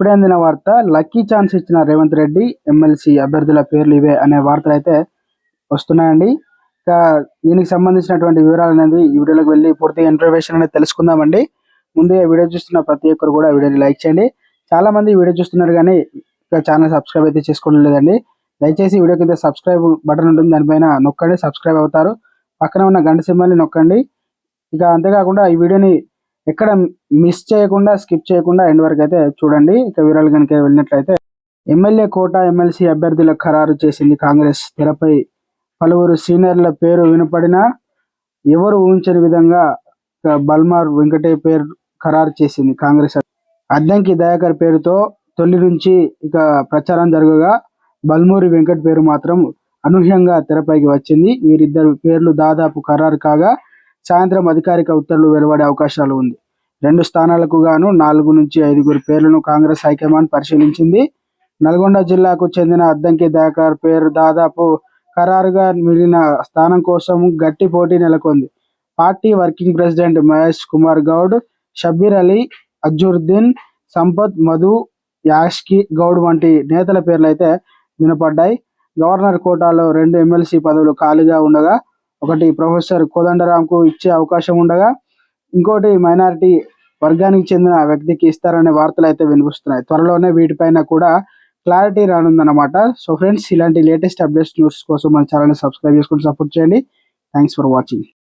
ఇప్పుడే అందిన వార్త లక్కీ ఛాన్స్ ఇచ్చిన రేవంత్ రెడ్డి ఎమ్మెల్సీ అభ్యర్థుల పేర్లు ఇవే అనే వార్తలు అయితే వస్తున్నాయండి. ఇక దీనికి సంబంధించినటువంటి వివరాలు అనేది ఈ వీడియోలోకి వెళ్ళి పూర్తిగా ఇన్ఫర్మేషన్ అనేది తెలుసుకుందామండి. ముందుగా వీడియో చూస్తున్న ప్రతి ఒక్కరు కూడా వీడియోని లైక్ చేయండి. చాలా మంది వీడియో చూస్తున్నారు కానీ ఇక ఛానల్ సబ్స్క్రైబ్ అయితే చేసుకోవడం లేదండి. దయచేసి వీడియో కింద సబ్స్క్రైబ్ బటన్ ఉంటుంది దానిపైన నొక్కండి సబ్స్క్రైబ్ అవుతారు. పక్కన ఉన్న గంట సింబల్ని నొక్కండి. ఇక అంతేకాకుండా ఈ వీడియోని ఇక్కడ మిస్ చేయకుండా స్కిప్ చేయకుండా ఎండ్ వరకు అయితే చూడండి. ఇక వివరాలు కనుక వెళ్ళినట్లయితే ఎమ్మెల్యే కోట ఎమ్మెల్సీ అభ్యర్థుల ఖరారు చేసింది కాంగ్రెస్. తెరపై పలువురు సీనియర్ల పేరు వినపడినా ఎవరు ఊహించని విధంగా బల్మార్ వెంకటే పేరు ఖరారు చేసింది కాంగ్రెస్. అద్దంకి దయాకర్ పేరుతో తొలి నుంచి ఇక ప్రచారం జరగగా బల్మూరి వెంకట్ పేరు మాత్రం అనూహ్యంగా తెరపైకి వచ్చింది. వీరిద్దరు పేర్లు దాదాపు ఖరారు కాగా సాయంత్రం అధికారిక ఉత్తర్వులు వెలువడే అవకాశాలు ఉంది. రెండు స్థానాలకు గాను నాలుగు నుంచి ఐదుగురు పేర్లను కాంగ్రెస్ హైకమాండ్ పరిశీలించింది. నల్గొండ జిల్లాకు చెందిన అద్దంకి దయాకర్ పేరు దాదాపు ఖరారుగా మిగిలిన స్థానం కోసం గట్టి పోటీ నెలకొంది. Party working president Mahesh Kumar Goud Shabbir Ali Azharuddin Sampath Madhu Yaskhi Goud వంటి నేతల పేర్లు అయితే వినపడ్డాయి. గవర్నర్ కోటాలో రెండు ఎమ్మెల్సీ పదవులు ఖాళీగా ఉండగా ఒకటి ప్రొఫెసర్ కోదండరాంకు ఇచ్చే అవకాశం ఉండగా ఇంకోటి మైనారిటీ వర్గానికి చెందిన వ్యక్తికి ఇస్తారనే వార్తలు అయితే వినిపిస్తున్నాయి. త్వరలోనే వీటిపైన కూడా క్లారిటీ రానుందన్నమాట. సో ఫ్రెండ్స్ ఇలాంటి లేటెస్ట్ అప్డేట్స్ న్యూస్ కోసం మన ఛానల్ని సబ్స్క్రైబ్ చేసుకుని సపోర్ట్ చేయండి. Thanks for watching.